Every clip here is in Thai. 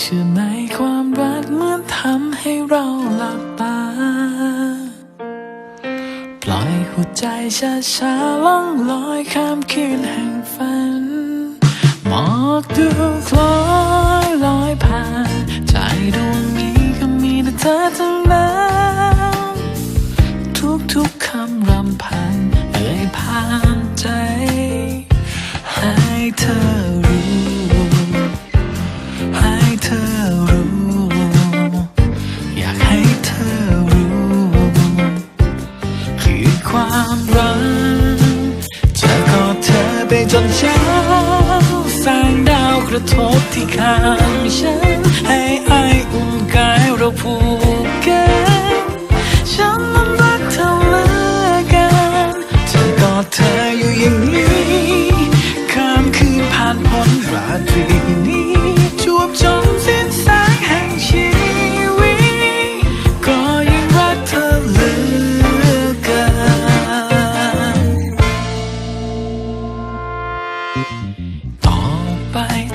เชื่อในความรักเหมือนทำให้เราหลับตา ปล่อยหัวใจช้าช้าๆล่องลอยข้ามคืนแห่งฝันหมอกดูคลอ ไปจนเช้าแสงดาวกระทบที่ข้างฉัน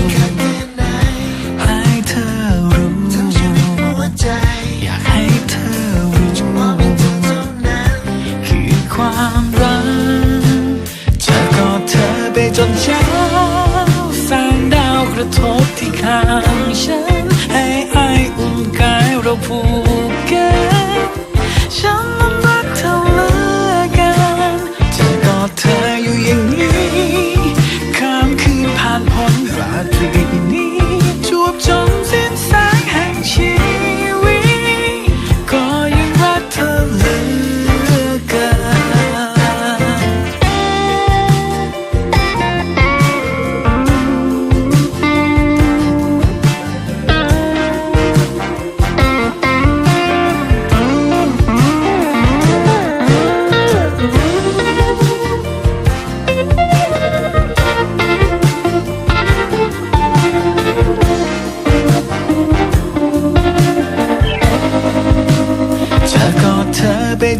้ จนเช้าแสงดาวกระทบที่ข้างฉัน ให้ไออุ่นกายเราผูกกันฉันนั้นรักเธอเหลือกันจะกอดเธออยู่อย่างนี้ข้ามคืนผ่านพ้นราตรีนี้จวบจน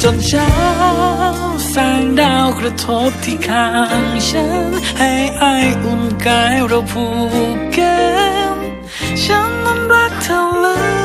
จนเช้าแสงดาวกระทบที่ข้างฉัน ให้ไออุ่นกายเราผูกกันฉันนั้นรักเธอเลย